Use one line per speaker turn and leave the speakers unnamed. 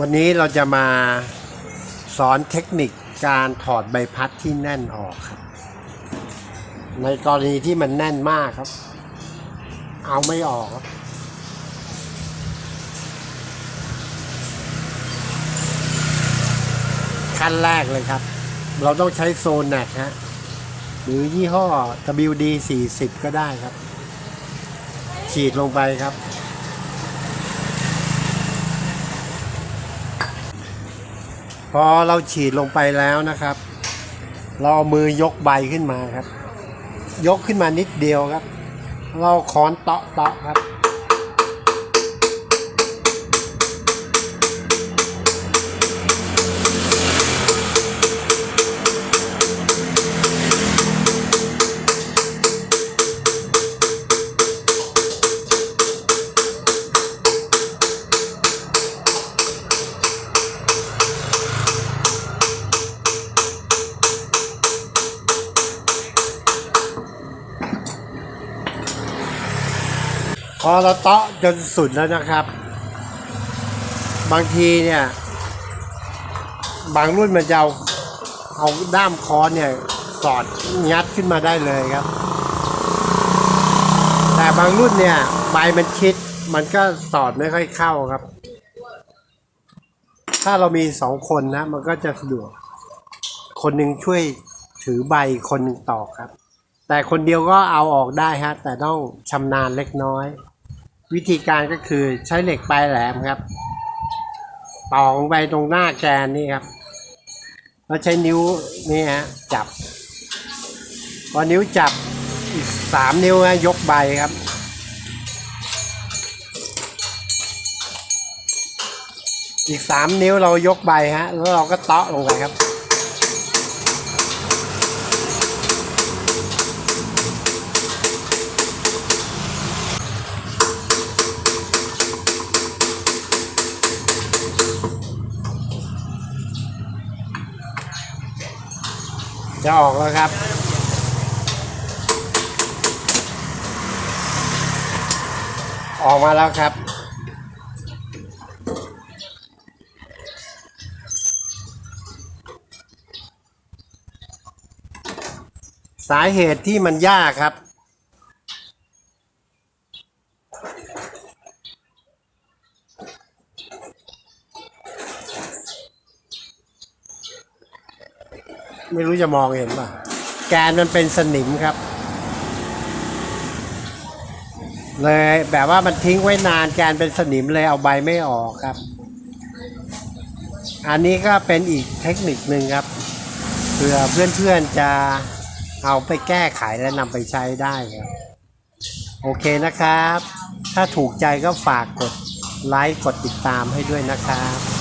วันนี้เราจะมาสอนเทคนิคการถอดใบพัดที่แน่นออกครับ ในกรณีที่มันแน่นมากครับ เอาไม่ออกครับ ขั้นแรกเลยครับ เราต้องใช้โซนแนกฮะหรือยี่ห้อ WD 40ก็ได้ครับ ฉีดลงไปครับ อเราฉีดลงไปแล้วนะครับ เราเอามือยกใบขึ้นมาครับ ยกขึ้นมานิดเดียวครับ เราค้อนเตาะเตาะครับ อเราเตาะจนสุดแล้วนะครับ บางทีเนี่ย บางรุ่นมันจะเอาเอาด้ามค้อนเนี่ยสอดงัดขึ้นมาได้เลยครับ แต่บางรุ่นเนี่ยใบมันชิดมันก็สอดไม่ค่อยเข้าครับ ถ้าเรามีสองคนนะ มันก็จะสะดวก คนหนึ่งช่วยถือใบคนหนึ่งตอกครับ แต่คนเดียวก็เอาออกได้ฮะ แต่ต้องชำนาญเล็กน้อย วิธีการก็คือใช้เหล็กปลายแหลมครับตอกลงไปตรงหน้าแกนนี่ครับ แล้วใช้นิ้วนี่ฮะจับ พอนิ้วจับอีกสามนิ้วฮะยกใบครับ อีกสามนิ้วเรายกใบฮะ แล้วเราก็เตาะลงไปครับ จะออกแล้วครับ ออกมาแล้วครับ สาเหตุที่มันยากครับ ไม่รู้จะมองเห็นป่ะ แกนมันเป็นสนิมครับ เลยแบบว่ามันทิ้งไว้นานแกนเป็นสนิมเลยเอาใบไม่ออกครับ อันนี้ก็เป็นอีกเทคนิคหนึ่งครับเผื่อเพื่อนๆจะเอาไปแก้ไขและนำไปใช้ได้ครับ โอเคนะครับ ถ้าถูกใจก็ฝากกดไลค์กดติดตามให้ด้วยนะครับ